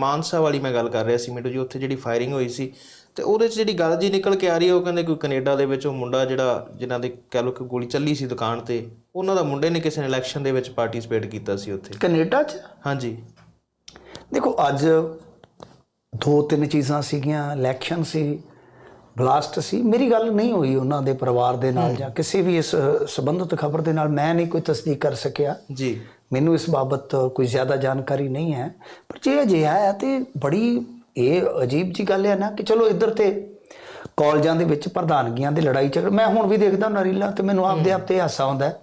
ਮਾਨਸਾ ਵਾਲੀ ਮੈਂ ਗੱਲ ਕਰ ਰਿਹਾ ਸੀ ਮਿੰਟੂ ਜੀ ਉੱਥੇ ਜਿਹੜੀ ਫਾਇਰਿੰਗ ਹੋਈ ਸੀ ਤੇ ਉਹਦੇ 'ਚ ਜਿਹੜੀ ਗੱਲ ਜੀ ਨਿਕਲ ਕੇ ਆ ਰਹੀ ਹੈ ਉਹ ਕਹਿੰਦੇ ਕੋਈ ਕੈਨੇਡਾ ਦੇ ਵਿੱਚ ਉਹ ਮੁੰਡਾ ਜਿਹੜਾ ਜਿਨ੍ਹਾਂ ਦੇ ਕਹਿ ਲਓ ਕਿ ਗੋਲੀ ਚੱਲੀ ਸੀ ਦੁਕਾਨ ਤੇ ਉਹਨਾਂ ਦਾ ਮੁੰਡੇ ਨੇ ਕਿਸੇ ਇਲੈਕਸ਼ਨ ਦੇ ਵਿੱਚ ਪਾਰਟਿਸਿਪੇਟ ਕੀਤਾ ਸੀ ਉੱਥੇ। ਕੈਨੇਡਾ 'ਚ? ਹਾਂਜੀ। ਦੇਖੋ ਅੱਜ ਦੋ ਤਿੰਨ ਚੀਜ਼ਾਂ ਸੀਗੀਆਂ ਇਲੈਕਸ਼ਨ ਸੀ ਬਲਾਸਟ ਸੀ। ਮੇਰੀ ਗੱਲ ਨਹੀਂ ਹੋਈ ਉਹਨਾਂ ਦੇ ਪਰਿਵਾਰ ਦੇ ਨਾਲ ਜਾਂ ਕਿਸੇ ਵੀ ਇਸ ਸੰਬੰਧਿਤ ਖਬਰ ਦੇ ਨਾਲ। ਮੈਂ ਨਹੀਂ ਕੋਈ ਤਸਦੀਕ ਕਰ ਸਕਿਆ। ਜੀ। ਮੈਨੂੰ ਇਸ ਬਾਬਤ ਕੋਈ ਜ਼ਿਆਦਾ ਜਾਣਕਾਰੀ ਨਹੀਂ ਹੈ। ਪਰ ਜੇ ਅਜਿਹਾ ਹੈ ਤੇ ਬੜੀ ਇਹ ਅਜੀਬ ਜੀ ਗੱਲ ਹੈ ਨਾ ਕਿ ਚਲੋ ਇੱਧਰ ਤੇ ਕਾਲਜਾਂ ਦੇ ਵਿੱਚ ਪ੍ਰਧਾਨਗੀਆਂ ਦੀ ਲੜਾਈ ਝਗੜ। ਮੈਂ ਹੁਣ ਵੀ ਦੇਖਦਾ ਹੁੰਦਾ ਰੀਲਾਂ ਤੇ ਮੈਨੂੰ ਆਪਦੇ ਆਪ ਤੇ ਹਾਸਾ ਆਉਂਦਾ ਹੈ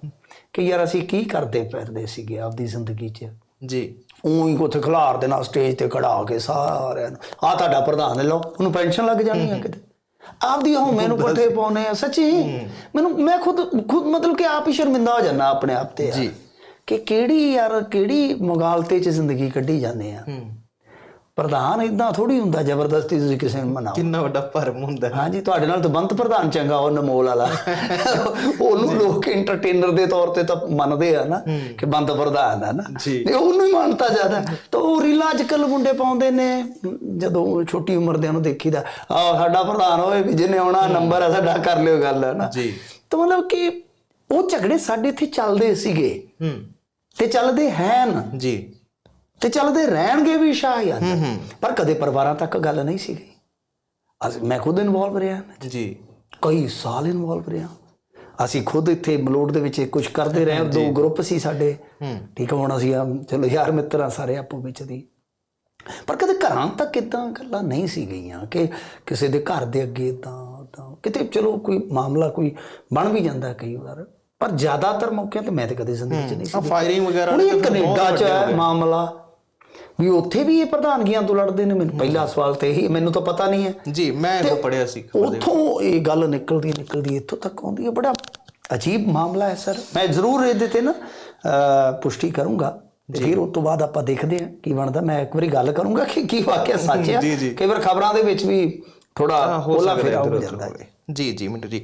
ਕਿ ਯਾਰ ਅਸੀਂ ਕੀ ਕਰਦੇ ਫਿਰਦੇ ਸੀਗੇ ਆਪਦੀ ਜ਼ਿੰਦਗੀ 'ਚ। ਜੀ। ਉਹੀ ਕੋਥੇ ਖਿਲਾਰ ਦੇਣਾ ਸਟੇਜ ਤੇ ਖੜਾ ਕੇ ਸਾਰਿਆਂ ਨੂੰ ਆ ਤੁਹਾਡਾ ਪ੍ਰਧਾਨ ਲਓ ਉਹਨੂੰ ਪੈਨਸ਼ਨ ਲੱਗ ਜਾਣੀ ਆ ਕਿਤੇ? ਆਪਦੀ ਹਉਮੈ ਨੂੰ ਪੱਠੇ ਪਾਉਨੇ ਆ ਸੱਚੀ? ਮੈਨੂੰ ਮੈਂ ਖੁਦ ਖੁਦ ਮਤਲਬ ਕਿ ਆਪ ਹੀ ਸ਼ਰਮਿੰਦਾ ਹੋ ਜਾਣਾ ਆਪਣੇ ਆਪ ਤੇ। ਜੀ। ਕਿ ਕਿਹੜੀ ਯਾਰ ਕਿਹੜੀ ਮੁਗਾਲਤੇ ਚ ਜ਼ਿੰਦਗੀ ਕੱਢੀ ਜਾਂਦੇ ਆ। ਹੂੰ। ਪ੍ਰਧਾਨ ਇਦਾਂ ਥੋੜੀ ਹੁੰਦਾ ਜ਼ਬਰਦਸਤੀ ਤੁਸੀਂ ਕਿਸੇ ਨੂੰ ਮਨਾਓ। ਕਿੰਨਾ ਵੱਡਾ ਭਰਮ ਹੁੰਦਾ। ਹਾਂਜੀ ਤੁਹਾਡੇ ਨਾਲ ਤਾਂ ਬੰਤ ਪ੍ਰਧਾਨ ਚੰਗਾ ਉਹ ਨਮੋਲ ਵਾਲਾ। ਉਹਨੂੰ ਲੋਕ ਐਂਟਰਟੇਨਰ ਦੇ ਤੌਰ ਤੇ ਤਾਂ ਮੰਨਦੇ ਆ ਨਾ ਕਿ ਬੰਤ ਪ੍ਰਧਾਨ ਆ ਨਾ। ਤੇ ਉਹਨੂੰ ਹੀ ਮੰਨਤਾ ਜ਼ਿਆਦਾ। ਤਾਂ ਉਹ ਰੀਲਾਂ ਅੱਜ ਕੱਲ ਮੁੰਡੇ ਪਾਉਂਦੇ ਨੇ ਜਦੋਂ ਛੋਟੀ ਉਮਰ ਦੇ ਨੂੰ ਦੇਖੀਦਾ ਆ ਸਾਡਾ ਪ੍ਰਧਾਨ ਹੋਏ ਵੀ ਜਿਹਨੇ ਆਉਣਾ ਨੰਬਰ ਆ ਸਾਡਾ ਕਰ ਲਿਓ ਗੱਲ ਹੈ ਨਾ। ਜੀ। ਤਾਂ ਮਤਲਬ ਕਿ ਉਹ ਝਗੜੇ ਸਾਡੇ ਇੱਥੇ ਚੱਲਦੇ ਸੀਗੇ ਹੂੰ। ਤੇ ਚੱਲਦੇ ਹਨ। ਜੀ। ਤੇ ਚੱਲਦੇ ਰਹਿਣਗੇ ਵੀ ਸ਼ਾਇਦ ਪਰ ਕਦੇ ਪਰਿਵਾਰਾਂ ਤੱਕ ਗੱਲ ਨਹੀਂ ਸੀ ਗਈ ਅਸੀਂ ਮੈਂ ਖੁਦ ਇਨਵੋਲਵ ਰਿਹਾ। ਜੀ। ਕਈ ਸਾਲ ਇਨਵੋਲਵ ਰਿਹਾ। ਅਸੀਂ ਖੁਦ ਇੱਥੇ ਮਲੋਟ ਦੇ ਵਿੱਚ ਕੁਝ ਕਰਦੇ ਰਹੇ। ਦੋ ਗਰੁੱਪ ਸੀ ਸਾਡੇ। ਠੀਕ ਹੁਣ ਅਸੀਂ ਚਲੋ ਯਾਰ ਮਿੱਤਰਾਂ ਸਾਰੇ ਆਪੋ ਵਿੱਚ ਦੀ। ਪਰ ਕਦੇ ਘਰਾਂ ਤੱਕ ਇਦਾਂ ਗੱਲਾਂ ਨਹੀਂ ਸੀ ਗਈਆਂ ਕਿ ਕਿਸੇ ਦੇ ਘਰ ਦੇ ਅੱਗੇ ਇਦਾਂ ਤਾਂ ਕਿਤੇ ਚਲੋ ਕੋਈ ਮਾਮਲਾ ਕੋਈ ਬਣ ਵੀ ਜਾਂਦਾ ਕਈ ਵਾਰ। ਪਰ ਜ਼ਿਆਦਾਤਰ ਮੌਕਿਆਂ ਤੇ ਮੈਂ ਤੇ ਕਦੇ ਜ਼ਿੰਦਗੀ 'ਚ ਨਹੀਂ ਸੀ ਫਾਇਰਿੰਗ ਵਗੈਰਾ ਹੁਣ ਤਾਂ ਕੈਨੇਡਾ 'ਚ। ਮਾਮਲਾ। ਵੀ ਉੱਥੇ ਵੀ ਇਹ ਪ੍ਰਧਾਨਗੀਆਂ ਤੋਂ ਲੜਦੇ ਨੇ ਮੈਨੂੰ। ਪਹਿਲਾ ਸਵਾਲ ਤੇ ਇਹੀ ਮੈਨੂੰ ਤਾਂ ਪਤਾ ਨਹੀਂ ਹੈ। ਜੀ ਮੈਂ ਇਹ ਪੜਿਆ ਸੀ ਉਥੋਂ ਇਹ ਗੱਲ ਨਿਕਲਦੀ ਨਿਕਲਦੀ ਇੱਥੋਂ ਤੱਕ ਆਉਂਦੀ ਹੈ। ਬੜਾ ਅਜੀਬ ਮਾਮਲਾ ਹੈ ਸਰ। ਮੈਂ ਜ਼ਰੂਰ ਇਹਦੇ ਤੇ ਨਾ ਪੁਸ਼ਟੀ ਕਰੂੰਗਾ। ਫਿਰ ਉਸ ਤੋਂ ਬਾਅਦ ਆਪਾਂ ਦੇਖਦੇ ਹਾਂ ਕੀ ਬਣਦਾ। ਮੈਂ ਇੱਕ ਵਾਰੀ ਗੱਲ ਕਰੂੰਗਾ ਕਿ ਕੀ ਵਾਕਿਆ ਸੱਚ ਹੈ। ਕਈ ਵਾਰ ਖਬਰਾਂ ਦੇ ਵਿੱਚ ਵੀ ਥੋੜਾ ਹੋਲਾ ਫੇਰਾ ਹੋ ਜਾਂਦਾ ਹੈ। ਜੀ ਜੀ ਮਿੰਟੂ ਜੀ।